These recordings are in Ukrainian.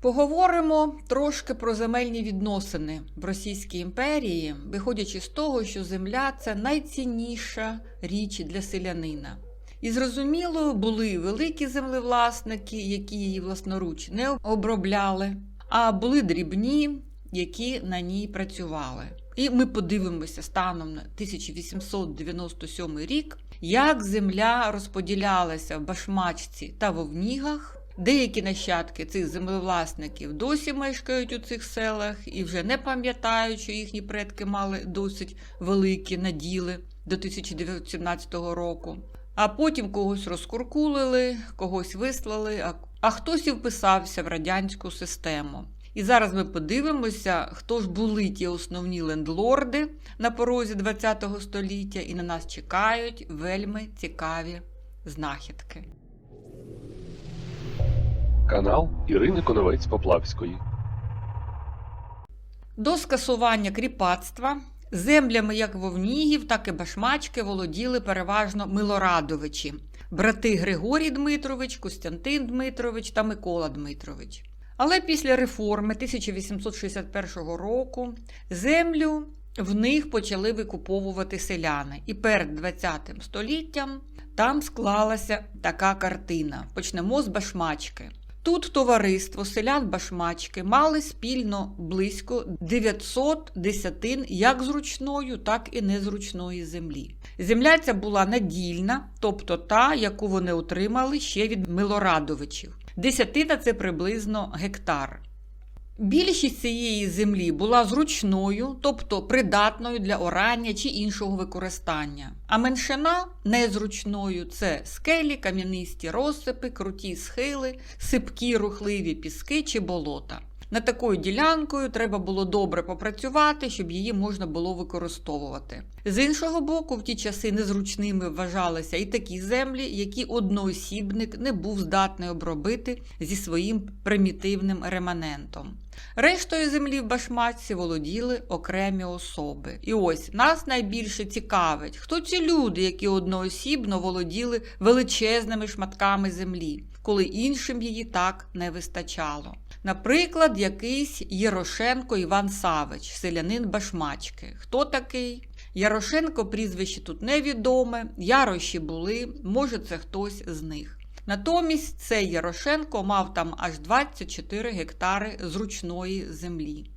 Поговоримо трошки про земельні відносини в Російській імперії, виходячи з того, що земля це найцінніша річ для селянина. І зрозуміло, були великі землевласники, які її власноруч не обробляли, а були дрібні, які на ній працювали. І ми подивимося станом на 1897 рік, як земля розподілялася в Башмачці та Вовнігах. Деякі нащадки цих землевласників досі мешкають у цих селах і вже не пам'ятають, що їхні предки мали досить великі наділи до 1917 року. А потім когось розкуркулили, когось вислали, а, хтось і вписався в радянську систему. І зараз ми подивимося, хто ж були ті основні лендлорди на порозі ХХ століття, і на нас чекають вельми цікаві знахідки. Канал Ірини Коновець Поплавської. До скасування кріпацтва землями як вовнігів, так і башмачки володіли переважно милорадовичі, брати Григорій Дмитрович, Костянтин Дмитрович та Микола Дмитрович. Але після реформи 1861 року землю в них почали викуповувати селяни. І перед ХХ століттям там склалася така картина. Почнемо з башмачки. Тут товариство селян Башмачки мали спільно близько 900 десятин як зручної, так і незручної землі. Земля ця була надільна, тобто та, яку вони отримали ще від Милорадовичів. Десятина це приблизно гектар. Більшість цієї землі була зручною, тобто придатною для орання чи іншого використання. А меншина незручною це скелі, кам'янисті розсипи, круті схили, сипкі рухливі піски чи болота. Над такою ділянкою треба було добре попрацювати, щоб її можна було використовувати. З іншого боку, в ті часи незручними вважалися і такі землі, які одноосібник не був здатний обробити зі своїм примітивним реманентом. Рештою землі в Башмачці володіли окремі особи. І ось нас найбільше цікавить, хто ці люди, які одноосібно володіли величезними шматками землі, коли іншим її так не вистачало. Наприклад, якийсь Єрошенко Іван Савич, селянин Башмачки. Хто такий? Ярошенко прізвище тут невідоме, яроші були, може, це хтось з них. Натомість цей Ярошенко мав там аж 24 гектари зручної землі.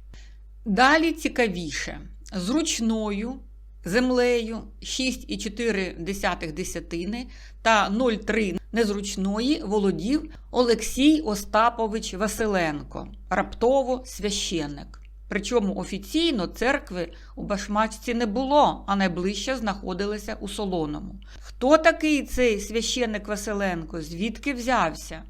Далі цікавіше, зручною землею 6,4 десятини та 0,3 незручної володів Олексій Остапович Василенко, раптово священник. Причому офіційно церкви у Башмачці не було, а найближче знаходилася у Солоному. Хто такий цей священник Василенко? Звідки взявся?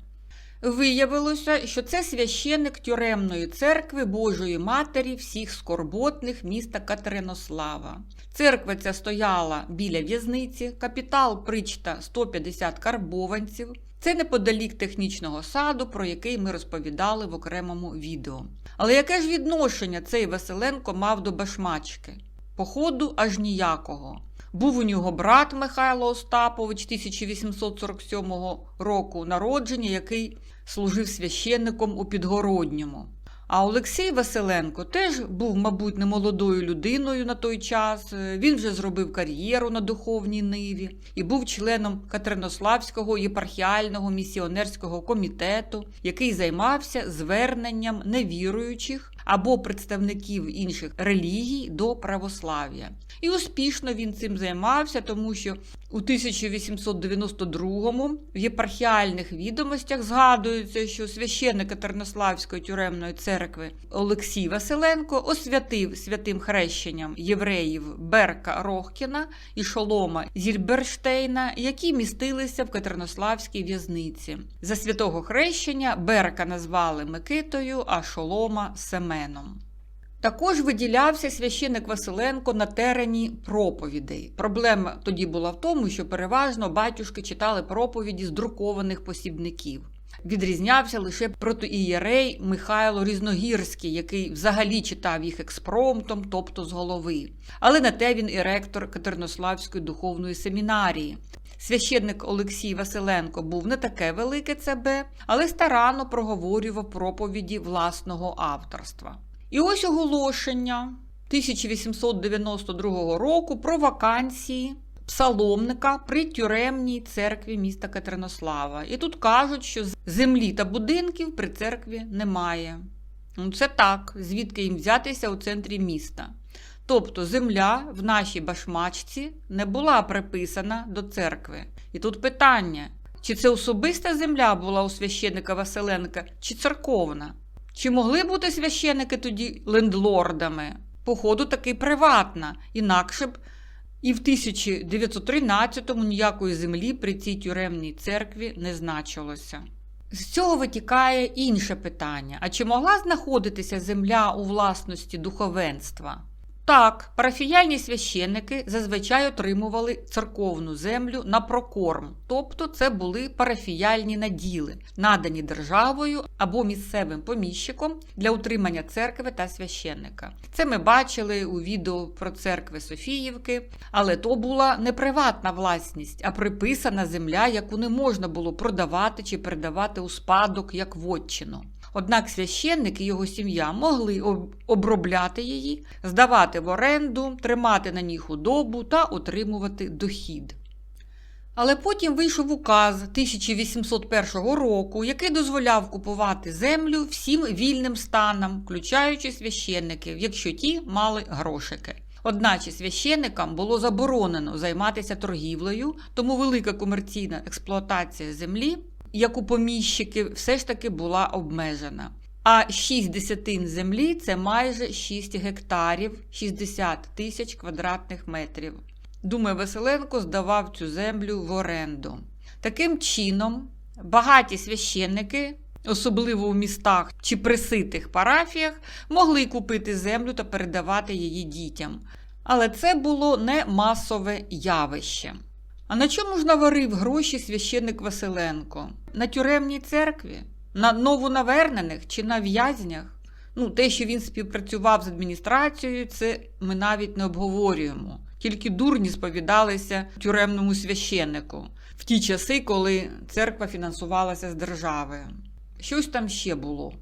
Виявилося, що це священник тюремної церкви Божої Матері всіх скорботних міста Катеринослава. Церква ця стояла біля в'язниці, капітал причта 150 карбованців. Це неподалік технічного саду, про який ми розповідали в окремому відео. Але яке ж відношення цей Василенко мав до Башмачки? Походу, аж ніякого. Був у нього брат Михайло Остапович 1847 року народження, який служив священником у Підгородньому. А Олексій Василенко теж був, мабуть, немолодою людиною на той час. Він вже зробив кар'єру на духовній ниві і був членом Катеринославського єпархіального місіонерського комітету, який займався зверненням невіруючих або представників інших релігій до православ'я. І успішно він цим займався, тому що у 1892-му в єпархіальних відомостях згадується, що священник Катернославської тюремної церкви Олексій Василенко освятив святим хрещенням євреїв Берка Рохкіна і Шолома Зільберштейна, які містилися в Катернославській в'язниці. За святого хрещення Берка назвали Микитою, а Шолома Семеном. Також виділявся священник Василенко на терені проповідей. Проблема тоді була в тому, що переважно батюшки читали проповіді з друкованих посібників. Відрізнявся лише протоієрей Михайло Різногірський, який взагалі читав їх експромтом, тобто з голови. Але на те він і ректор Катернославської духовної семінарії. Священник Олексій Василенко був не таке велике ЦБ, але старанно проговорював проповіді власного авторства. І ось оголошення 1892 року про вакансії псаломника при тюремній церкві міста Катеринослава. І тут кажуть, що землі та будинків при церкві немає. Ну, це так, звідки їм взятися у центрі міста. Тобто земля в нашій башмачці не була приписана до церкви. І тут питання: чи це особиста земля була у священника Василенка, чи церковна? Чи могли бути священики тоді лендлордами? Походу, таки приватна, інакше б і в 1913-му ніякої землі при цій тюремній церкві не значилося. З цього витікає інше питання: а чи могла знаходитися земля у власності духовенства? Так, парафіяльні священники зазвичай отримували церковну землю на прокорм, тобто це були парафіяльні наділи, надані державою або місцевим поміщиком для утримання церкви та священника. Це ми бачили у відео про церкви Софіївки, але то була не приватна власність, а приписана земля, яку не можна було продавати чи передавати у спадок як вотчину. Однак священник і його сім'я могли обробляти її, здавати в оренду, тримати на ній худобу та отримувати дохід. Але потім вийшов указ 1801 року, який дозволяв купувати землю всім вільним станам, включаючи священників, якщо ті мали грошики. Одначе священникам було заборонено займатися торгівлею, тому велика комерційна експлуатація землі як у поміщиків, все ж таки була обмежена. А 6 десятин землі це майже 6 гектарів, 60 тисяч квадратних метрів. Думаю, Василенко здавав цю землю в оренду. Таким чином, багаті священники, особливо у містах чи приситих парафіях, могли купити землю та передавати її дітям. Але це було не масове явище. А на чому ж наварив гроші священник Василенко? На тюремній церкві? На новонавернених чи на в'язнях? Ну, те, що він співпрацював з адміністрацією, це ми навіть не обговорюємо. Тільки дурні сповідалися тюремному священнику в ті часи, коли церква фінансувалася з держави. Щось там ще було.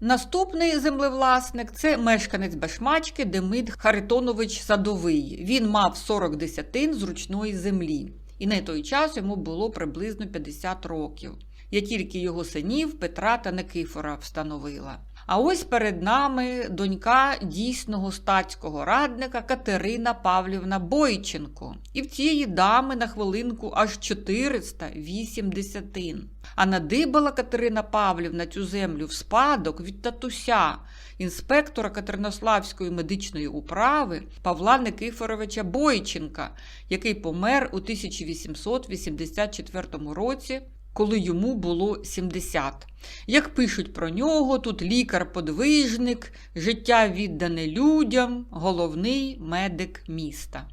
Наступний землевласник це мешканець Башмачки Демид Харитонович Садовий. Він мав 40 десятин зручної землі, і на той час йому було приблизно 50 років. Я тільки його синів Петра та Никифора встановила. А ось перед нами донька дійсного статського радника Катерина Павлівна Бойченко. І в цієї дами на хвилинку аж 408 десятин. А надибала Катерина Павлівна цю землю в спадок від татуся, інспектора Катеринославської медичної управи Павла Никифоровича Бойченка, який помер у 1884 році коли йому було 70. Як пишуть про нього, тут лікар-подвижник, життя віддане людям, головний медик міста.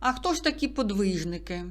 А хто ж такі подвижники?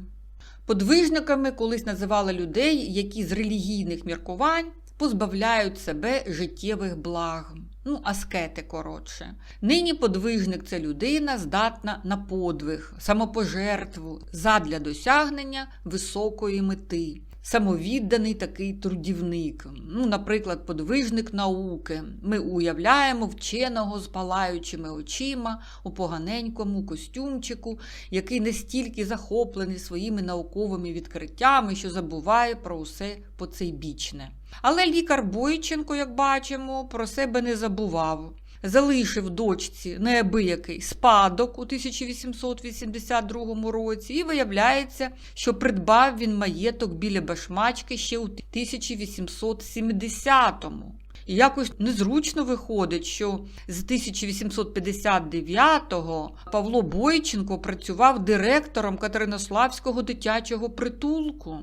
Подвижниками колись називали людей, які з релігійних міркувань позбавляють себе життєвих благ. Ну, аскети коротше. Нині подвижник це людина, здатна на подвиг, самопожертву задля досягнення високої мети. Самовідданий такий трудівник, ну, наприклад, подвижник науки. Ми уявляємо вченого з палаючими очима у поганенькому костюмчику, який настільки захоплений своїми науковими відкриттями, що забуває про усе поцейбічне. Але лікар Бойченко, як бачимо, про себе не забував. Залишив дочці неабиякий спадок у 1882 році, і виявляється, що придбав він маєток біля Башмачки ще у 1870-му. І якось незручно виходить, що з 1859-го Павло Бойченко працював директором Катеринославського дитячого притулку.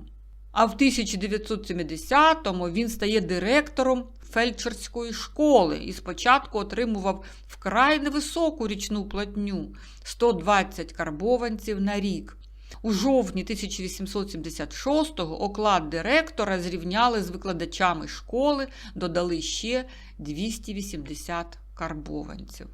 А в 1970-му він стає директором фельдшерської школи і спочатку отримував вкрай невисоку річну платню 120 карбованців на рік. У жовтні 1876-го оклад директора зрівняли з викладачами школи, додали ще 280 карбованців.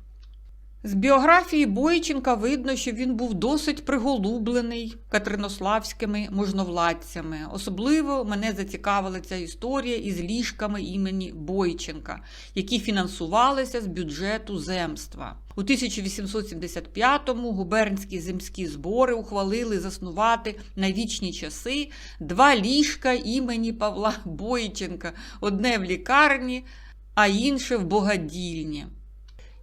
З біографії Бойченка видно, що він був досить приголублений катеринославськими можновладцями. Особливо мене зацікавила ця історія із ліжками імені Бойченка, які фінансувалися з бюджету земства. У 1875-му губернські земські збори ухвалили заснувати на вічні часи два ліжка імені Павла Бойченка: одне в лікарні, а інше в богадільні.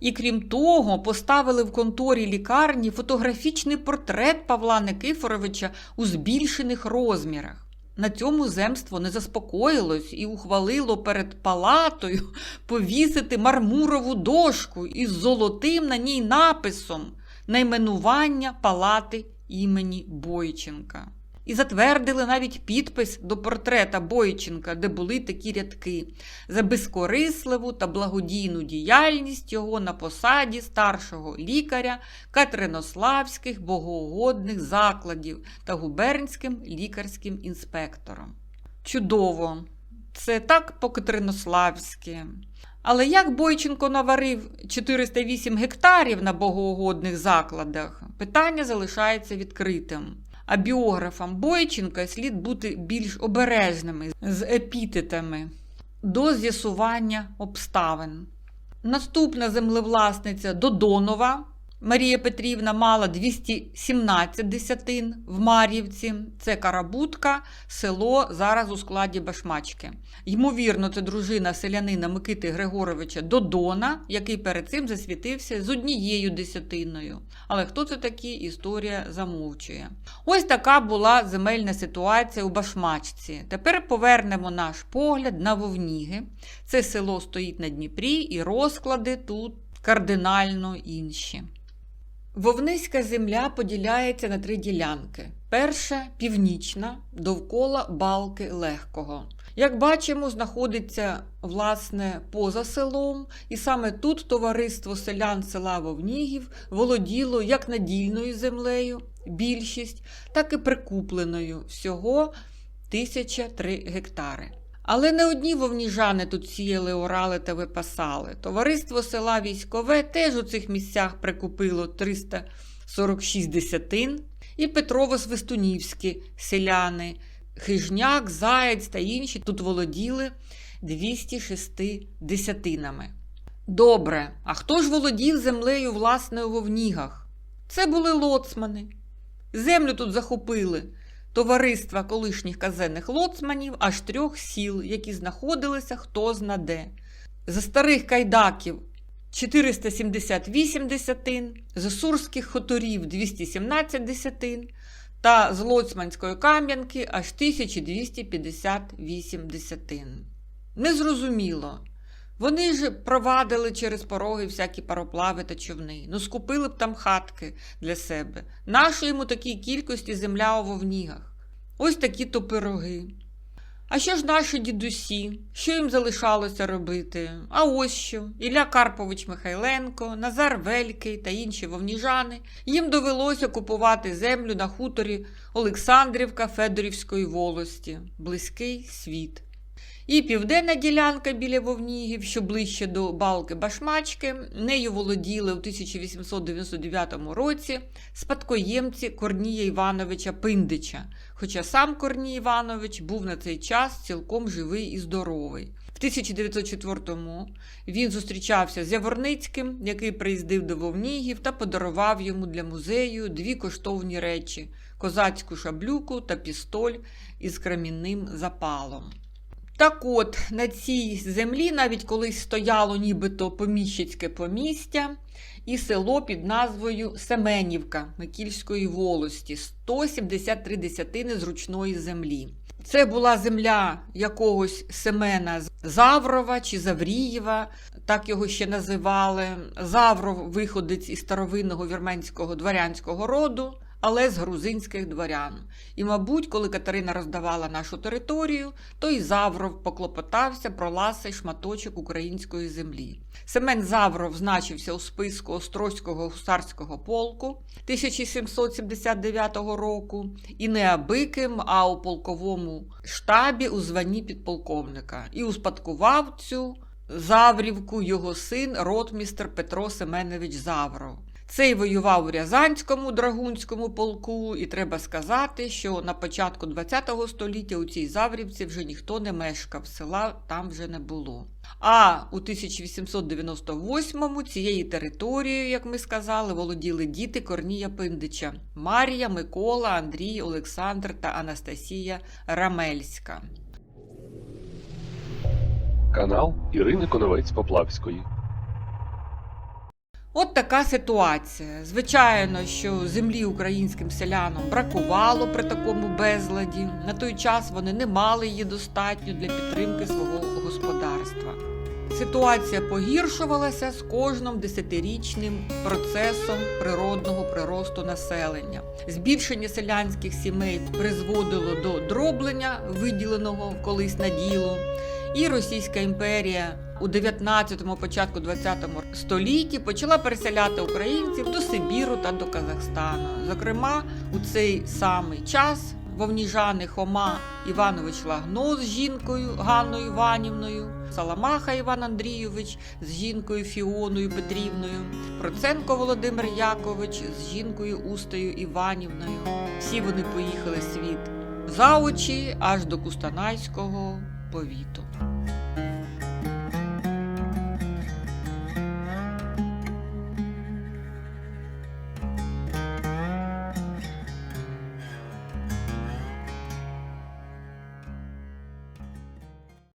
І крім того, поставили в конторі лікарні фотографічний портрет Павла Никифоровича у збільшених розмірах. На цьому земство не заспокоїлось і ухвалило перед палатою повісити мармурову дошку із золотим на ній написом найменування палати імені Бойченка. І затвердили навіть підпис до портрета Бойченка, де були такі рядки за безкорисливу та благодійну діяльність його на посаді старшого лікаря Катеринославських богоугодних закладів та губернським лікарським інспектором. Чудово! Це так по-катеринославськи. Але як Бойченко наварив 408 гектарів на богоугодних закладах, питання залишається відкритим. А біографам Бойченка слід бути більш обережними з епітетами до з'ясування обставин. Наступна землевласниця Додонова Марія Петрівна мала 217 десятин в Мар'ївці. Це Карабутка, село зараз у складі Башмачки. Ймовірно, це дружина селянина Микити Григоровича Додона, який перед цим засвітився з однією десятиною. Але хто це такий, історія замовчує. Ось така була земельна ситуація у Башмачці. Тепер повернемо наш погляд на Вовніги. Це село стоїть на Дніпрі, і розклади тут кардинально інші. Вовниська земля поділяється на три ділянки. Перша північна, довкола балки легкого. Як бачимо, знаходиться власне поза селом, і саме тут товариство селян села Вовнігів володіло як надільною землею, більшість, так і прикупленою всього 1003 гектари. Але не одні вовніжани тут сіяли, орали та випасали. Товариство села Військове теж у цих місцях прикупило 346 десятин, і Петрово-Свистунівські селяни, Хижняк, Заєць та інші тут володіли 206 десятинами. Добре, а хто ж володів землею власне у Вовнігах? Це були лоцмани. Землю тут захопили товариства колишніх казенних лоцманів аж трьох сіл, які знаходилися хто зна де. За старих кайдаків 478 десятин, з Сурських хуторів 217 десятин та з Лоцманської Кам'янки аж 1258 десятин. Незрозуміло. Вони ж провадили через пороги всякі пароплави та човни. Ну, скупили б там хатки для себе. Нащо йому такій кількості земля у вовнігах? Ось такі то пироги. А що ж наші дідусі? Що їм залишалося робити? А ось що. Ілля Карпович Михайленко, Назар Велький та інші вовніжани. Їм довелося купувати землю на хуторі Олександрівка Федорівської волості, близький світ. І південна ділянка біля Вовнігів, що ближче до балки Башмачки, нею володіли у 1899 році спадкоємці Корнія Івановича Пиндича, хоча сам Корній Іванович був на цей час цілком живий і здоровий. В 1904-му він зустрічався з Яворницьким, який приїздив до Вовнігів та подарував йому для музею дві коштовні речі козацьку шаблюку та пістоль із крамінним запалом. Так от, на цій землі навіть колись стояло нібито поміщицьке помістя і село під назвою Семенівка Микільської волості, 173 десятини зручної землі. Це була земля якогось Семена Заврова чи Заврієва, так його ще називали. Завров виходець із старовинного вірменського дворянського роду, але з грузинських дворян. І, мабуть, коли Катерина роздавала нашу територію, то і Завров поклопотався про ласий шматочок української землі. Семен Завров значився у списку Острозького гусарського полку 1779 року і не абиким, а у полковому штабі у званні підполковника і успадкував цю Заврівку його син ротмістр Петро Семенович Завров. Цей воював у Рязанському драгунському полку, і треба сказати, що на початку ХХ століття у цій Заврівці вже ніхто не мешкав, села там вже не було. А у 1898-му цією територією, як ми сказали, володіли діти Корнія Пиндича Марія, Микола, Андрій, Олександр та Анастасія Рамельська. Канал Ірини Коновець Поплавської. От така ситуація. Звичайно, що землі українським селянам бракувало при такому безладі. На той час вони не мали її достатньо для підтримки свого господарства. Ситуація погіршувалася з кожним десятирічним процесом природного приросту населення. Збільшення селянських сімей призводило до дроблення, виділеного колись на діло. І Російська імперія у 19-му, початку 20-му столітті почала переселяти українців до Сибіру та до Казахстану. Зокрема, у цей самий час вовніжани Хома Іванович Лагно з жінкою Ганною Іванівною, Саламаха Іван Андрійович з жінкою Фіоною Петрівною, Проценко Володимир Якович з жінкою Устою Іванівною. Всі вони поїхали світ за очі аж до Кустанайського повіту.